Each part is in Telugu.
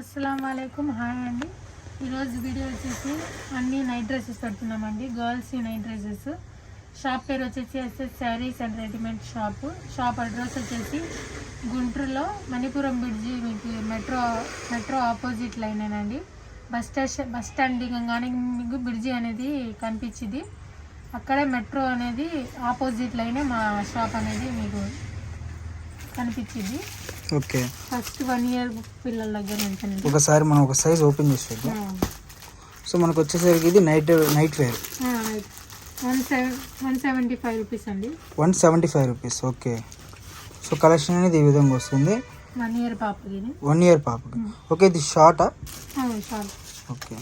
అస్సలం వాలేకుమ్ హాయ్ అండి. ఈరోజు వీడియో వచ్చేసి అన్ని night dresses పెడుతున్నామండి. Girls night dresses. Shop పేరు వచ్చేసి SS sarees and readymade shop. Shop address వచ్చేసి గుంటూరులో మణిపురం బ్రిడ్జి మీకు మెట్రో మెట్రో ఆపోజిట్ లైనేనండి. బస్ స్టేషన్ బస్ స్టాండ్ దిగంగానే మీకు బ్రిడ్జి అనేది కనిపించింది అక్కడే మెట్రో అనేది ఆపోజిట్ లైనే మా షాప్ అనేది మీకు కనిపించింది. ఓకే. ఫస్ట్ వన్ ఇయర్ పిల్లల దగ్గర నుంచి. ఒకసారి మనం ఒక సైజ్ ఓపెన్ చేసి చూద్దాం సో మనకు వచ్చేసరికి ఇది night night wear. One seven one seventy five rupees అండి. One seventy five rupees okay. So collection అనేది ఈ విధంగా వస్తుంది. వన్ ఇయర్ పాపకి వన్ ఇయర్ పాపకి. ఓకే ఇది షార్టా? చాలు ఓకే.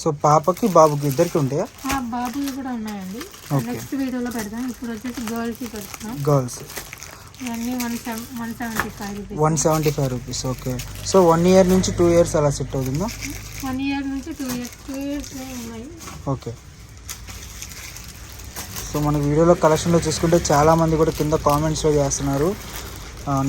సో పాపకి బాబుకి ఇద్దరికి ఉంటాయా? ఆ బాబువి కూడా ఉన్నాయండి. నెక్స్ట్ వీడియోలో పెడతాం. ఇప్పుడు వచ్చేసి గర్ల్స్కి పెడుతున్నాం. గర్ల్స్. ఇవన్నీ one seventy five rupees. One seventy five rupees okay. So one year నుంచి టూ ఇయర్స్ అలా సెట్ అవుతుందా? వన్ ఇయర్ నుంచి టూ ఇయర్స్ టూ ఇయర్స్ ఉన్నాయి. ఓకే. సో మన వీడియోలో కలెక్షన్లో చూసుకుంటే చాలామంది కూడా కింద కామెంట్స్లో చేస్తున్నారు.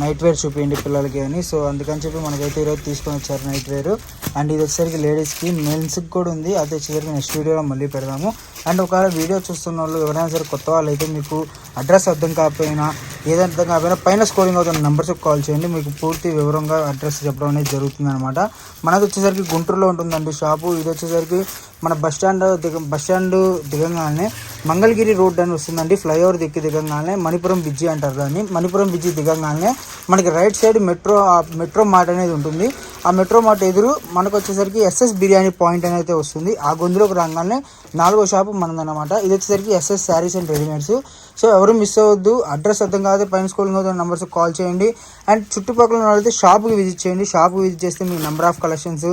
నైట్ వేర్ చూపించండి పిల్లలకి అని. సో అందుకని చెప్పి మనకైతే ఈరోజు తీసుకొని వచ్చారు నైట్ వేర్ అండ్ ఇది వచ్చేసరికి లేడీస్కి మెన్స్కి కూడా ఉంది. అది వచ్చేసరికి నెక్స్ట్ వీడియోలో మళ్ళీ పెడదాము. అండ్ ఒకవేళ వీడియో చూస్తున్న వాళ్ళు ఎవరైనా సరే కొత్త వాళ్ళు అయితే మీకు అడ్రస్ అర్థం కాకపోయినా ఏదైనా అర్థం కాకపోయినా పైన స్కోరింగ్ అవుతున్న నెంబర్స్కి కాల్ చేయండి. మీకు పూర్తి వివరంగా అడ్రస్ చెప్పడం అనేది జరుగుతుంది అనమాట మనది వచ్చేసరికి గుంటూరులో ఉంటుందండి షాపు. ఇది వచ్చేసరికి మన బస్ స్టాండ్ దిగ బస్ స్టాండ్ దిగంగానే మంగళగిరి రోడ్ అని వస్తుందండి. ఫ్లైఓవర్ దిక్కి దిగంగానే మణిపురం బిజ్జి అంటారు దాన్ని. మణిపురం బిజ్జి దిగంగానే మనకి రైట్ సైడ్ మెట్రో ఆ మెట్రో మార్ట్ అనేది ఉంటుంది. ఆ మెట్రో మార్ట్ ఎదురు మనకు వచ్చేసరికి ఎస్ఎస్ బిర్యానీ పాయింట్ అనేది వస్తుంది. ఆ గొంతులోకి రాగానే నాలుగో షాపు మనదన్నమాట. ఇది వచ్చేసరికి SS sarees and readymades. So ఎవరు మిస్ అవ్వద్దు. అడ్రస్ అర్థం కాదు. పైన స్కూల్ నెంబర్స్ కాల్ చేయండి. అండ్ చుట్టుపక్కల ఉన్న వాళ్ళైతే షాప్కి విజిట్ చేయండి. షాప్కి విజిట్ చేస్తే మీ నెంబర్ ఆఫ్ కలెక్షన్స్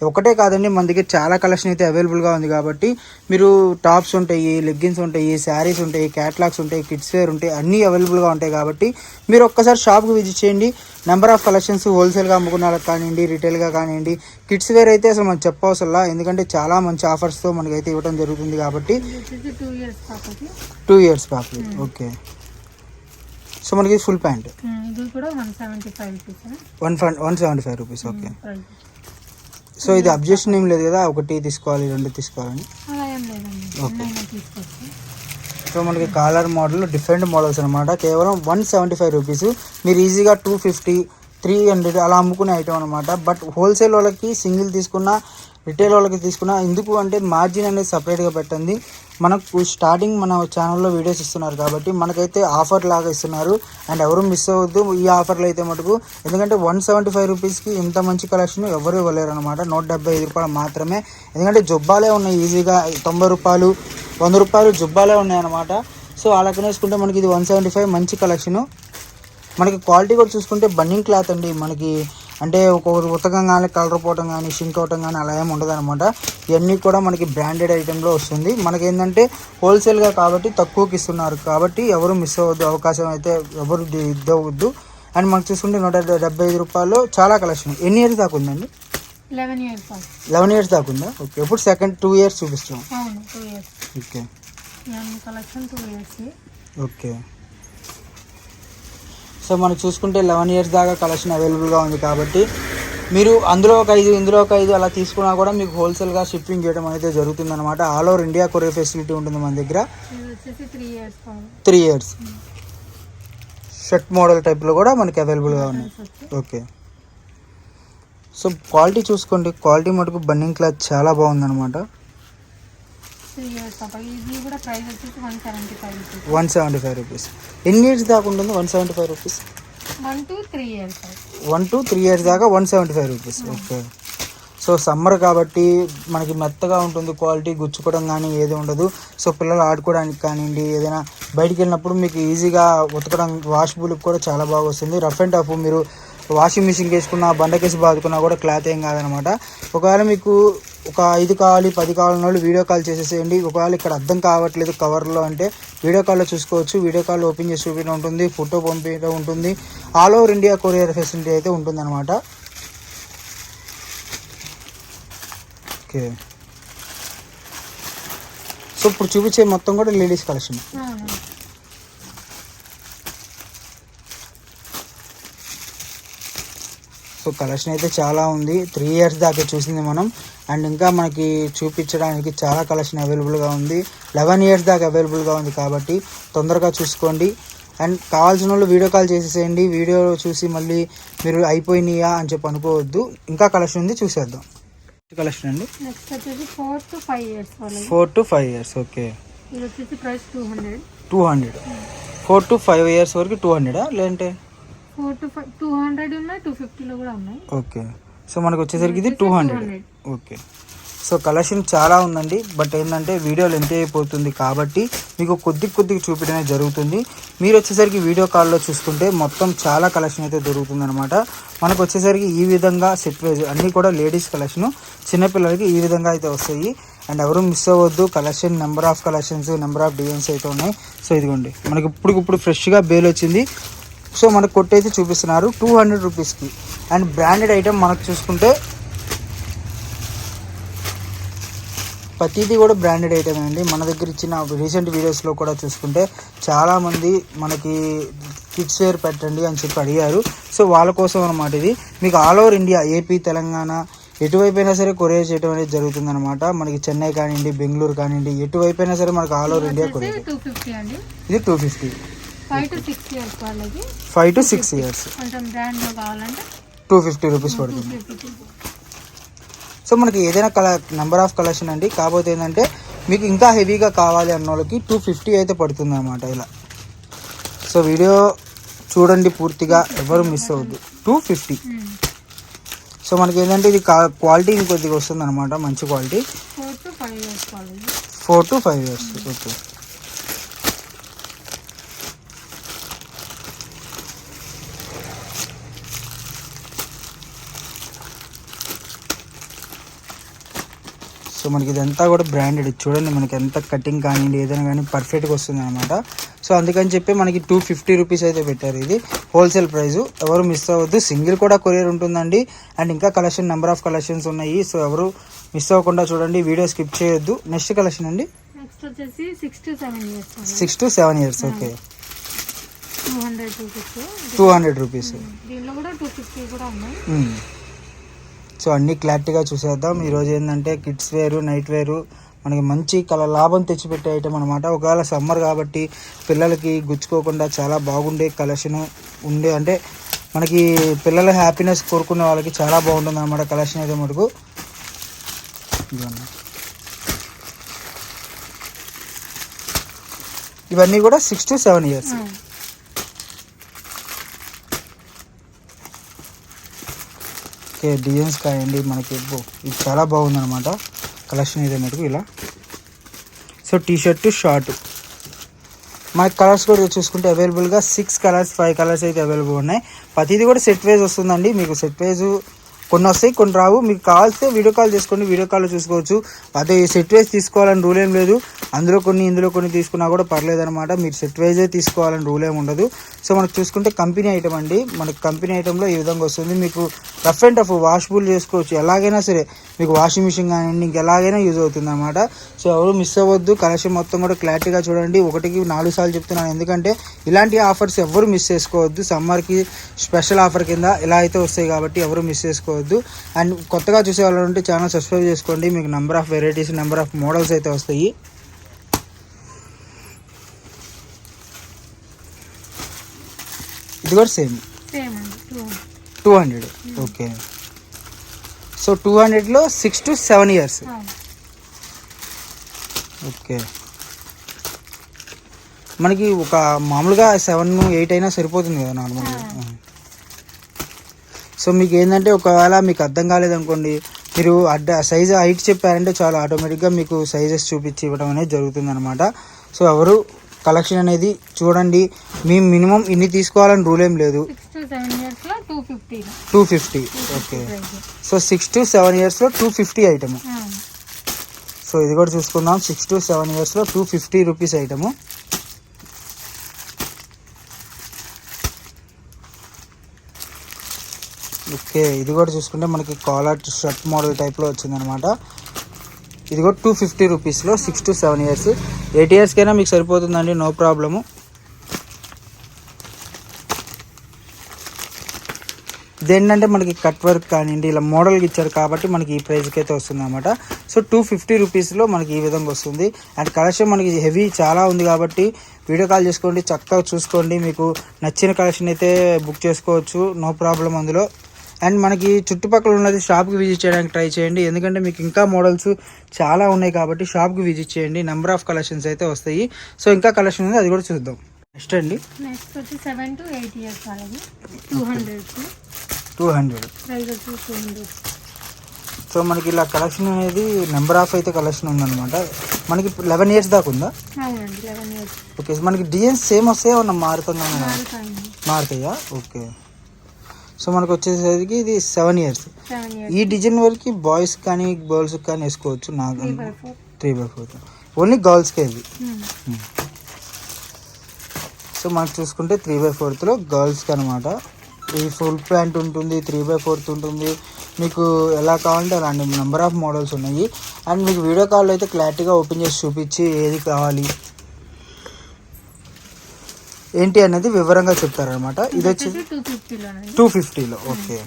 ఒకటే కాదండి మన దగ్గర చాలా కలెక్షన్ అయితే అవైలబుల్గా ఉంది కాబట్టి మీరు టాప్స్ ఉంటాయి లెగ్గిన్స్ ఉంటాయి శారీస్ ఉంటాయి క్యాట్లాగ్స్ ఉంటాయి కిడ్స్ వేర్ ఉంటాయి అన్నీ అవైలబుల్గా ఉంటాయి కాబట్టి మీరు ఒక్కసారి షాప్కి విజిట్ చేయండి. నెంబర్ ఆఫ్ కలెక్షన్స్ హోల్సేల్గా అమ్ముకున్న వాళ్ళకి కానివ్వండి రీటైల్గా కానివ్వండి కిడ్స్ వేర్ అయితే అసలు మనం చెప్పవసలా ఎందుకంటే చాలా మంచి ఆఫర్స్తో మనకైతే ఇవ్వడం జరుగుతుంది కాబట్టి టూ ఇయర్స్ పాపకి పాపకి ఓకే సో మనకి full pant one seventy five rupees one seventy five rupees okay so ఇది అబ్జెక్షన్ ఏం లేదు కదా ఒకటి తీసుకోవాలి రెండు తీసుకోవాలని. అలా ఏం లేదండి. ఎన్నైనా తీసుకోవచ్చు. సో మనకి కాలర్ మోడల్ డిఫరెంట్ మోడల్స్ అనమాట కేవలం వన్ సెవెంటీ ఫైవ్ రూపీస్ మీరు ఈజీగా టూ ఫిఫ్టీ త్రీ హండ్రెడ్ అలా అమ్ముకునే ఐటమ్ అనమాట బట్ హోల్సేల్ వాళ్ళకి సింగిల్ తీసుకున్న రిటైల్ వాళ్ళకి తీసుకున్న ఎందుకు అంటే మార్జిన్ అనేది సపరేట్గా పెట్టండి. మనకు స్టార్టింగ్ మన ఛానల్లో వీడియోస్ ఇస్తున్నారు కాబట్టి మనకైతే ఆఫర్ లాగా ఇస్తున్నారు. అండ్ ఎవరు మిస్ అవ్వద్దు ఈ ఆఫర్లు అయితే మటుకు. ఎందుకంటే వన్ సెవెంటీ ఫైవ్ రూపీస్కి ఇంత మంచి కలెక్షన్ ఎవరు ఇవ్వలేరు అనమాట నూట డెబ్బై ఐదు రూపాయలు మాత్రమే. ఎందుకంటే జుబ్బాలే ఉన్నాయి ఈజీగా తొంభై రూపాయలు వంద రూపాయలు జుబ్బాలే ఉన్నాయన్నమాట. సో అలా కొనేసుకుంటే మనకి ఇది వన్ సెవెంటీ ఫైవ్ మంచి కలెక్షను మనకి క్వాలిటీ కూడా చూసుకుంటే బన్నింగ్ క్లాత్ అండి. మనకి అంటే ఒక్కొక్కరు ఉతకం కానీ కలర్ పోవటం కానీ షింక్ అవటం కానీ అలా ఏమి ఉండదు అనమాట ఇవన్నీ కూడా మనకి బ్రాండెడ్ ఐటెంలో వస్తుంది. మనకి ఏంటంటే హోల్సేల్గా కాబట్టి తక్కువకి ఇస్తున్నారు. కాబట్టి ఎవరు మిస్ అవ్వద్దు అవకాశం అయితే ఎవరు ది- ఇవ్వవద్దు అండ్ మనకు చూసుకుంటే నూట డెబ్బై ఐదు రూపాయలు చాలా కలెక్షన్. ఎన్ని ఇయర్స్ దాకా ఉందండి? లెవెన్ ఇయర్స్ లెవెన్ ఇయర్స్ దాకా ఉందా? ఓకే. ఇప్పుడు సెకండ్ టూ ఇయర్స్ చూపిస్తున్నాం. ఇయర్స్. ఓకే. ఓకే. సో మనం చూసుకుంటే లెవెన్ ఇయర్స్ దాకా కలెక్షన్ అవైలబుల్గా ఉంది కాబట్టి మీరు అందులో ఒక ఐదు ఇందులో ఒక ఐదు అలా తీసుకున్నా కూడా మీకు హోల్సేల్గా షిప్పింగ్ చేయడం అయితే జరుగుతుంది అనమాట all over India courier facility ఉంటుంది మన దగ్గర. త్రీ ఇయర్స్ పాప త్రీ ఇయర్స్ షర్ట్ మోడల్ టైప్లో కూడా మనకి అవైలబుల్గా ఉన్నాయి. ఓకే సో క్వాలిటీ చూసుకోండి. క్వాలిటీ మటుకు బన్నింగ్ క్లాత్ చాలా బాగుందన్నమాట. పాప ఇది కూడా ప్రైస్ వచ్చేసి one seventy five rupees. One seventy five rupees ఎన్ని ఇయర్స్ దాకా ఉంటుంది one seventy five rupees? One to three years one to three years దాకా one seventy five rupees. Okay. So summer కాబట్టి మనకి మెత్తగా ఉంటుంది క్వాలిటీ గుచ్చుకోవడం కానీ ఏది ఉండదు. సో పిల్లలు ఆడుకోవడానికి కానివ్వండి ఏదైనా బయటికి వెళ్ళినప్పుడు మీకు ఈజీగా ఉతకడం వాషబుల్కి కూడా చాలా బాగా వస్తుంది. రఫ్ అండ్ టఫ్ మీరు వాషింగ్ మిషన్కి వేసుకున్న బండకేసి బాదుకున్నా కూడా క్లాత్ ఏం కాదనమాట. ఒకవేళ మీకు ఒక ఐదు కావాలి పది కావాలన్న వాళ్ళు వీడియో కాల్ చేసేసేయండి. ఒకవేళ ఇక్కడ అర్థం కావట్లేదు కవర్లో అంటే వీడియో కాల్లో చూసుకోవచ్చు. వీడియో కాల్ ఓపెన్ చేసి చూపించడం ఉంటుంది ఫోటో పంపించడం ఉంటుంది. All over India courier facility అయితే ఉంటుంది అనమాట ఓకే సో ఇప్పుడు చూపించే మొత్తం కూడా లేడీస్ కలెక్షన్ సో కలెక్షన్ అయితే చాలా ఉంది. త్రీ ఇయర్స్ దాకా చూసింది మనం. అండ్ ఇంకా మనకి చూపించడానికి చాలా కలెక్షన్ అవైలబుల్గా ఉంది. లెవెన్ ఇయర్స్ దాకా అవైలబుల్గా ఉంది కాబట్టి తొందరగా చూసుకోండి. అండ్ కావాల్సిన వాళ్ళు వీడియో కాల్ చేసేసేయండి. వీడియో చూసి మళ్ళీ మీరు అయిపోయినాయా అని చెప్పి అనుకోవద్దు. ఇంకా కలెక్షన్ ఉంది చూసేద్దాం. కలెక్షన్ అండి. Four to five years okay two hundred four to five years వరకు టూ హండ్రెడా లేదంటే four to five two hundred ఉన్నాయి టూ ఫిఫ్టీలో కూడా ఉన్నాయి. ఓకే. సో మనకు వచ్చేసరికి ఇది two hundred okay. So collection చాలా ఉందండి బట్ ఏంటంటే వీడియో లెంత్ అయిపోతుంది కాబట్టి మీకు కొద్ది కొద్దిగా చూపించడం జరుగుతుంది. మీరు వచ్చేసరికి వీడియో కాల్లో చూసుకుంటే మొత్తం చాలా కలెక్షన్ అయితే దొరుకుతుంది అనమాట మనకు వచ్చేసరికి ఈ విధంగా సెట్ వైజ్ అన్నీ కూడా లేడీస్ కలెక్షన్ చిన్నపిల్లలకి ఈ విధంగా అయితే వస్తాయి. అండ్ ఎవరు మిస్ అవ్వద్దు collection number of collections number of designs అయితే ఉన్నాయి. సో ఇదిగోండి మనకి ఇప్పుడు ఇప్పుడు ఫ్రెష్గా బేల్ వచ్చింది. సో మనకు కొట్టయితే చూపిస్తున్నారు టూ హండ్రెడ్ రూపీస్కి. అండ్ బ్రాండెడ్ ఐటమ్ మనకు చూసుకుంటే ప్రతిదీ కూడా బ్రాండెడ్ ఐటమ్ అండి. మన దగ్గర ఇచ్చిన రీసెంట్ వీడియోస్లో కూడా చూసుకుంటే చాలామంది మనకి కిడ్స్ వేర్ పెట్టండి అని చెప్పి అడిగారు. సో వాళ్ళ కోసం అనమాట ఇది. మీకు all over India AP Telangana ఎటువైపు అయినా సరే కొరియర్ చేయడం అనేది జరుగుతుంది అనమాట మనకి చెన్నై కానివ్వండి బెంగళూరు కానివ్వండి ఎటువైపు అయినా సరే మనకి ఆల్ ఓవర్ ఇండియా కొరియర్ ఇది two fifty. Five to six years వాళ్ళకి. ఫైవ్ టు సిక్స్ ఇయర్స్ కొంచెం బ్రాండ్లో కావాలంటే. టూ ఫిఫ్టీ రూపీస్ పడుతుంది. సో మనకి ఏదైనా కల నెంబర్ ఆఫ్ కలెక్షన్ అండి. కాకపోతే ఏంటంటే మీకు ఇంకా హెవీగా కావాలి అన్న వాళ్ళకి టూ ఫిఫ్టీ అయితే పడుతుంది అనమాట ఇలా. సో వీడియో చూడండి పూర్తిగా ఎవరు మిస్ అవ్వద్దు. టూ ఫిఫ్టీ సో మనకి ఏంటంటే ఇది క్వాలిటీ ఇంకొద్దిగా వస్తుంది అనమాట మంచి quality four to five years okay so మనకి ఇదంతా కూడా బ్రాండెడ్ చూడండి మనకి ఎంత కటింగ్ కానివ్వండి ఏదైనా కానీ పర్ఫెక్ట్గా వస్తుంది అనమాట సో అందుకని చెప్పి మనకి టూ ఫిఫ్టీ రూపీస్ అయితే పెట్టారు ఇది. హోల్సేల్ ప్రైస్ ఎవరు మిస్ అవ్వద్దు. సింగిల్ కూడా కొరియర్ ఉంటుందండి. అండ్ ఇంకా కలెక్షన్ నెంబర్ ఆఫ్ కలెక్షన్స్ ఉన్నాయి. సో ఎవరు మిస్ అవ్వకుండా చూడండి వీడియో స్కిప్ చేయొద్దు. నెక్స్ట్ కలెక్షన్ అండి. నెక్స్ట్ వచ్చేసి six to seven years six to seven years okay two hundred fifty two hundred rupees దీనిలో కూడా టూ ఫిఫ్టీ కూడా ఉన్నాయి. సో అన్నీ క్లారిటీగా చూసేద్దాం. ఈరోజు ఏంటంటే కిడ్స్ వేరు నైట్ వేరు. మనకి మంచి కల లాభం తెచ్చిపెట్టే ఐటమ్ అనమాట ఒకవేళ సమ్మర్ కాబట్టి పిల్లలకి గుచ్చుకోకుండా చాలా బాగుండే కలెక్షన్ ఉండే అంటే మనకి పిల్లల హ్యాపీనెస్ కోరుకునే వాళ్ళకి చాలా బాగుంటుంది అనమాట కలెక్షన్ అయితే మటుకు. ఇవన్నీ కూడా six to seven years okay designs కాయండి మనకి ఇది చాలా బాగుంది అనమాట కలెక్షన్ ఇది మటుకు ఇలా. సో టీ షర్ట్ షార్ట్ మనకి కలర్స్ కూడా చూసుకుంటే అవైలబుల్గా సిక్స్ కలర్స్ ఫైవ్ కలర్స్ అయితే అవైలబుల్ ఉన్నాయి. ప్రతిదీ కూడా సెట్ వైజ్ వస్తుందండి. మీకు సెట్ వైజ్ కొన్ని వస్తాయి కొన్ని రావు. మీకు కావాల్స్తే వీడియో కాల్ చేసుకోండి వీడియో కాల్లో చూసుకోవచ్చు. అదే సెట్ వైజ్ తీసుకోవాలని రూల్ ఏం లేదు. అందులో కొన్ని ఇందులో కొన్ని తీసుకున్నా కూడా పర్లేదనమాట మీరు సెట్ వైజే తీసుకోవాలని రూల్ ఏమి ఉండదు. సో మనకు చూసుకుంటే కంపెనీ ఐటమ్ అండి. మనకు కంపెనీ ఐటెంలో ఈ విధంగా వస్తుంది. మీకు రఫ్ అండ్ టఫ్ వాషబుల్ చేసుకోవచ్చు. ఎలాగైనా సరే మీకు వాషింగ్ మిషన్ కానివ్వండి ఇంకెలాగైనా యూజ్ అవుతుంది అనమాట సో ఎవరు మిస్ అవ్వద్దు. కలెక్షన్ మొత్తం కూడా క్లారిటీగా చూడండి. ఒకటికి నాలుగు సార్లు చెప్తున్నాను. ఎందుకంటే ఇలాంటి ఆఫర్స్ ఎవరు మిస్ చేసుకోవద్దు. సమ్మర్కి స్పెషల్ ఆఫర్ కింద ఇలా అయితే వస్తాయి కాబట్టి ఎవరు మిస్ చేసుకోవద్దు. అండ్ కొత్తగా చూసే వాళ్ళు ఉంటే ఛానల్ సబ్స్క్రైబ్ చేసుకోండి. మీకు number of varieties number of models అయితే వస్తాయి. ఇది కూడా same two hundred okay so two హండ్రెడ్లో six to seven years okay మనకి ఒక మామూలుగా సెవెన్ ఎయిట్ అయినా సరిపోతుంది కదా నార్మల్గా సో మీకు ఏంటంటే ఒకవేళ మీకు అర్థం కాలేదనుకోండి మీరు అడ్డ సైజ్ హైట్ చెప్పారంటే చాలా ఆటోమేటిక్గా మీకు సైజెస్ చూపించి ఇవ్వడం అనేది జరుగుతుంది అనమాట సో ఎవరు కలెక్షన్ అనేది చూడండి మీ మినిమం ఇన్ని తీసుకోవాలని రూల్ ఏం లేదు. Two fifty okay so six to seven ఇయర్స్లో టూ ఫిఫ్టీ ఐటమ్ సో ఇది కూడా చూసుకుందాం సిక్స్ టు సెవెన్ ఇయర్స్లో two fifty rupees item okay ఇది కూడా చూసుకుంటే మనకి కాలర్ షర్ట్ మోడల్ టైప్లో వచ్చిందనమాట. ఇది కూడా టూ ఫిఫ్టీ రూపీస్లో six to seven years eight ఇయర్స్కైనా మీకు సరిపోతుందండి నో ప్రాబ్లము ఇదేంటంటే మనకి కట్ వర్క్ కానివ్వండి ఇలా మోడల్కి ఇచ్చారు కాబట్టి మనకి ఈ ప్రైస్కి అయితే వస్తుంది అనమాట సో టూ ఫిఫ్టీ రూపీస్లో మనకి ఈ విధంగా వస్తుంది. అండ్ కలెక్షన్ మనకి హెవీ చాలా ఉంది కాబట్టి వీడియో కాల్ చేసుకోండి చక్కగా చూసుకోండి. మీకు నచ్చిన కలెక్షన్ అయితే బుక్ చేసుకోవచ్చు నో ప్రాబ్లం అందులో. అండ్ మనకి చుట్టుపక్కల ఉన్నది షాప్కి విజిట్ చేయడానికి ట్రై చేయండి. ఎందుకంటే మీకు ఇంకా మోడల్స్ చాలా ఉన్నాయి కాబట్టి షాప్కి విజిట్ చేయండి. నెంబర్ ఆఫ్ కలెక్షన్స్ అయితే వస్తాయి. సో ఇంకా కలెక్షన్ ఉంది. అది కూడా చూద్దాం. నెక్స్ట్ అండి. నెక్స్ట్ వచ్చి సెవెన్ టు ఎయిట్ ఇయర్స్ వాళ్ళది. టూ హండ్రెడ్ టూ సో మనకి ఇలా కలెక్షన్ అనేది నెంబర్ ఆఫ్ అయితే కలెక్షన్ ఉందన్నమాట. మనకి లెవెన్ ఇయర్స్ దాకా ఉందా? ఓకే మనకి డిజైన్స్ సేమ్ వస్తాయా? మారుతుందా? మారుతాయా? ఓకే సో మనకు వచ్చేసరికి ఇది సెవెన్ ఇయర్స్ ఈ డిజైన్ వరకు బాయ్స్ కానీ గర్ల్స్ కానీ వేసుకోవచ్చు నాకు. త్రీ బై ఫోర్ ఓన్లీ గర్ల్స్కే ఇది. సో మనకు చూసుకుంటే త్రీ బై ఫోర్త్లో గర్ల్స్కి అనమాట ఈ ఫుల్ ప్యాంట్ ఉంటుంది త్రీ బై ఫోర్త్ ఉంటుంది. మీకు ఎలా కావాలంటే అలాంటి నెంబర్ ఆఫ్ మోడల్స్ ఉన్నాయి. అండ్ మీకు వీడియో కాల్ అయితే క్లారిటీగా ఓపెన్ చేసి చూపించి ఏది కావాలి. ఏంటి అనేది వివరంగా చెప్తారనమాట ఇది వచ్చి టూ ఫిఫ్టీలో ఓకే.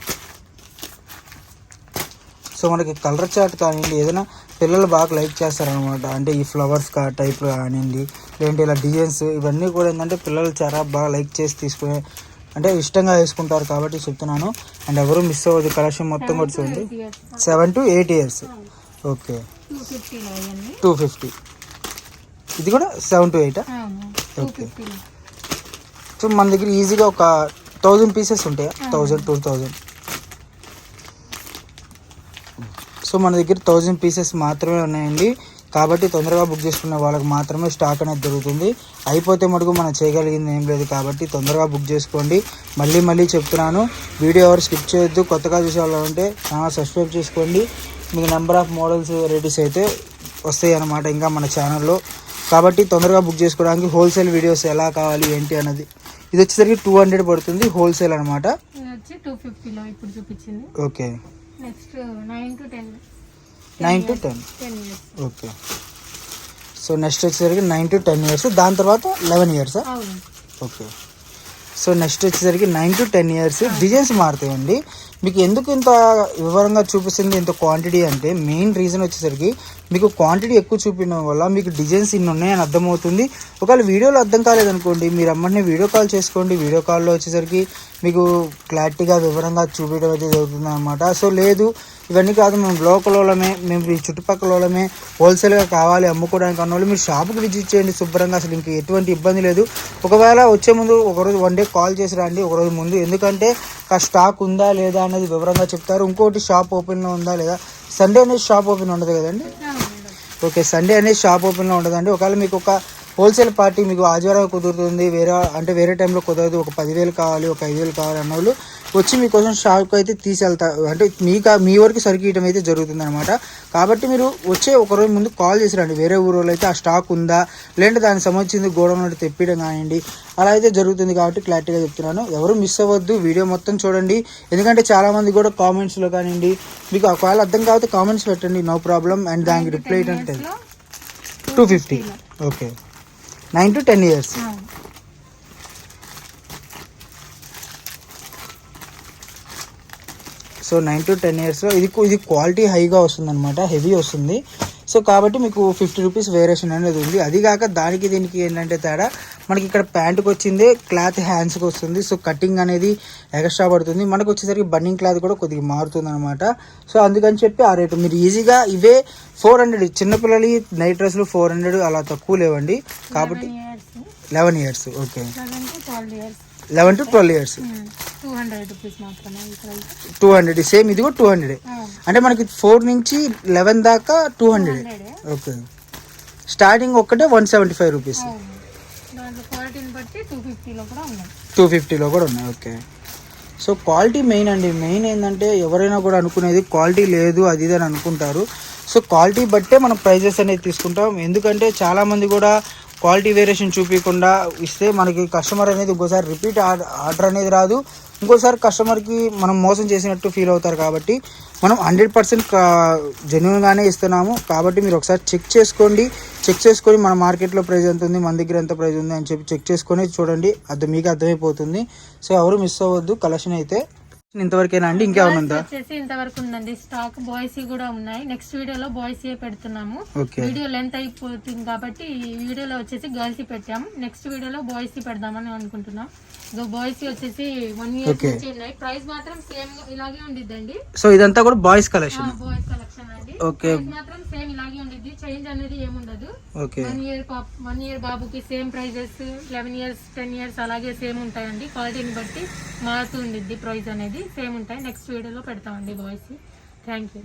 సో మనకి కలర్ చార్ట్ కానివ్వండి ఏదైనా పిల్లలు బాగా లైక్ చేస్తారనమాట అంటే ఈ ఫ్లవర్స్ కా టైప్ కానివ్వండి లేదంటే ఇలా డిజైన్స్ ఇవన్నీ కూడా ఏంటంటే పిల్లలు చాలా బాగా లైక్ చేసి తీసుకునే అంటే ఇష్టంగా వేసుకుంటారు కాబట్టి చెప్తున్నాను. అండ్ ఎవరు మిస్ అవ్వదు కలెక్షన్ మొత్తం కూడా చూడండి. Seven to eight years okay. Two fifty ఇది కూడా సెవెన్ టు ఎయిటా. ఫిఫ్టీలో సో మన దగ్గర ఈజీగా ఒక థౌజండ్ పీసెస్ ఉంటాయా. Thousand two thousand. సో మన దగ్గర థౌజండ్ పీసెస్ మాత్రమే ఉన్నాయండి. కాబట్టి తొందరగా బుక్ చేసుకున్న వాళ్ళకి మాత్రమే స్టాక్ అనేది దొరుకుతుంది. అయిపోతే మటుకు మనం చేయగలిగింది ఏం లేదు కాబట్టి తొందరగా బుక్ చేసుకోండి. మళ్ళీ మళ్ళీ చెప్తున్నాను. వీడియో ఎవరు స్కిప్ చేయొద్దు. కొత్తగా చూసే వాళ్ళు ఉంటే ఛానల్ సబ్స్క్రైబ్ చేసుకోండి. మీకు నెంబర్ ఆఫ్ మోడల్స్ వెరైటీస్ అయితే వస్తాయి అన్నమాట ఇంకా మన ఛానల్లో. కాబట్టి తొందరగా బుక్ చేసుకోవడానికి హోల్సేల్ వీడియోస్ ఎలా కావాలి ఏంటి అన్నది ఇది వచ్చేసరికి టూ హండ్రెడ్ పడుతుంది హోల్సేల్ అనమాట okay. Next nine to ten okay. So next వచ్చేసరికి నైన్ టు టెన్ ఇయర్స్ దాని తర్వాత eleven years okay. So next వచ్చేసరికి nine to ten years designs మారుతాయండి. మీకు ఎందుకు ఇంత వివరంగా చూపిస్తుంది ఇంత క్వాంటిటీ అంటే మెయిన్ రీజన్ వచ్చేసరికి మీకు క్వాంటిటీ ఎక్కువ చూపించడం వల్ల మీకు డిజైన్స్ ఇన్ని ఉన్నాయని అర్థమవుతుంది. ఒకవేళ వీడియోలో అర్థం కాలేదనుకోండి మీరు అమ్మని వీడియో కాల్ చేసుకోండి. వీడియో కాల్లో వచ్చేసరికి మీకు క్లారిటీగా వివరంగా చూపించడం అయితే జరుగుతుంది అనమాట సో లేదు ఇవన్నీ కాదు మేము లోకల్ వాళ్ళమే మేము ఈ చుట్టుపక్కల వాళ్ళమే హోల్సేల్గా కావాలి అమ్ముకోవడానికి అన్న వాళ్ళు మీరు షాప్కి విజిట్ చేయండి శుభ్రంగా. అసలు ఇంక ఎటువంటి ఇబ్బంది లేదు. ఒకవేళ వచ్చే ముందు ఒకరోజు వన్ డే కాల్ చేసి రండి ఒకరోజు ముందు. ఎందుకంటే ఆ స్టాక్ ఉందా లేదా అనేది వివరంగా చెప్తారు. ఇంకోటి షాప్ ఓపెన్లో ఉందా లేదా? సండే అనేది షాప్ ఓపెన్ ఉండదు కదండి? ఓకే సండే అనేది షాప్ ఓపెన్లో ఉండదండి. ఒకవేళ మీకు ఒక హోల్సేల్ పార్టీ మీకు ఆదివారం కుదురుతుంది. వేరే అంటే వేరే టైంలో కుదరదు. ఒక పదివేలు కావాలి ఒక ఐదు వేలు కావాలి అన్న వాళ్ళు వచ్చి మీకోసం షాప్కి అయితే తీసుకెళ్తారు అంటే మీ కా మీ వరకు సరికియటం అయితే జరుగుతుంది అనమాట కాబట్టి మీరు వచ్చే ఒక రోజు ముందు కాల్ చేసి రండి. వేరే ఊరిలో అయితే ఆ స్టాక్ ఉందా? లేదంటే దానికి సంబంధించింది గోడౌన్ నుండి తెప్పియడం కానివ్వండి. అలా అయితే జరుగుతుంది కాబట్టి క్లారిటీగా చెప్తున్నాను. ఎవరు మిస్ అవ్వద్దు. వీడియో మొత్తం చూడండి. ఎందుకంటే చాలామంది కూడా కామెంట్స్లో కానివ్వండి మీకు ఒకవేళ అర్థం కాకపోతే కామెంట్స్ పెట్టండి. No problem. అండ్ దానికి రిప్లై అంటే two fifty okay nine to ten years so nine to ten ఇయర్స్లో ఇది ఇది క్వాలిటీ హైగా వస్తుంది అనమాట హెవీ వస్తుంది. సో కాబట్టి మీకు ఫిఫ్టీ రూపీస్ వేరియేషన్ అనేది ఉంది. అది కాక దానికి దీనికి ఏంటంటే తేడా మనకి ఇక్కడ ప్యాంటుకి వచ్చింది క్లాత్ హ్యాండ్స్కి వస్తుంది సో కటింగ్ అనేది ఎక్స్ట్రా పడుతుంది. మనకు వచ్చేసరికి బన్నింగ్ క్లాత్ కూడా కొద్దిగా మారుతుంది అనమాట సో అందుకని చెప్పి ఆ రేటు మీరు ఈజీగా ఇవే ఫోర్ హండ్రెడ్. చిన్నపిల్లలు నైట్ డ్రెస్లు ఫోర్ హండ్రెడ్ అలా తక్కువ లేవండి. కాబట్టి eleven years. Okay. Eleven to twelve years. Two hundred same ఇది కూడా టూ హండ్రెడ్. అంటే మనకి ఫోర్ నుంచి లెవెన్ దాకా టూ హండ్రెడ్. ఓకే. స్టార్టింగ్ ఒక్కటే వన్ సెవెంటీ ఫైవ్ రూపీస్. దాంట్లో క్వాలిటీని బట్టి టూ ఫిఫ్టీలో కూడా ఉన్నాయి. టూ ఫిఫ్టీలో కూడా ఉన్నాయి ఓకే సో క్వాలిటీ మెయిన్ అండి. మెయిన్ ఏంటంటే ఎవరైనా కూడా అనుకునేది క్వాలిటీ లేదు అది ఇది అని అనుకుంటారు. సో క్వాలిటీ బట్టే మనం ప్రైజెస్ అనేది తీసుకుంటాం. ఎందుకంటే చాలామంది కూడా క్వాలిటీ వేరియేషన్ చూపించకుండా ఇస్తే మనకి కస్టమర్ అనేది ఇంకోసారి రిపీట్ ఆర్డర్ అనేది రాదు. ఇంకోసారి కస్టమర్కి మనం మోసం చేసినట్టు ఫీల్ అవుతారు కాబట్టి మనం హండ్రెడ్ పర్సెంట్ జెన్యున్గానే ఇస్తున్నాము. కాబట్టి మీరు ఒకసారి చెక్ చేసుకోండి. చెక్ చేసుకొని మన మార్కెట్లో ప్రైస్ ఎంత ఉంది మన దగ్గర ఎంత ప్రైస్ ఉంది అని చెప్పి చెక్ చేసుకొని చూడండి. అది మీకు అర్థమైపోతుంది. సో ఎవరు మిస్ అవ్వద్దు. కలెక్షన్ అయితే ఇంతవరకేనా అండి? ఇంకేమైనా ఉందా? వచ్చేసి ఇంతవరకు ఉందండి. స్టాక్ బాయ్స్ కూడా ఉన్నాయి. నెక్స్ట్ వీడియోలో బాయ్స్ పెడుతున్నాము. వీడియో లెంత్ అయిపోతుంది కాబట్టి ఈ వీడియోలో వచ్చేసి గర్ల్స్ పెట్టాము. నెక్స్ట్ వీడియోలో బాయ్స్ పెడదామని అనుకుంటున్నాం. ఇక బాయ్స్ వచ్చేసి వన్ ఇయర్. నుంచి ఉన్నాయి. ప్రైస్ మాత్రం సేమ్ ఇలాగే ఉండిద్దండి. సో ఇదంతా కూడా boys collection boys collection price మాత్రం సేమ్ ఇలాగే ఉండిద్ది. చేంజ్ అనేది ఏముండదు okay. One year one year బాబుకి same prices eleven years ten years అలాగే సేమ్ ఉంటాయండి. క్వాలిటీని బట్టి మారుతూ ఉండిద్ది ప్రైస్ అనేది. సేమ్ ఉంటాయి. నెక్స్ట్ వీడియోలో పెడతామండి బాయ్స్ థ్యాంక్ యూ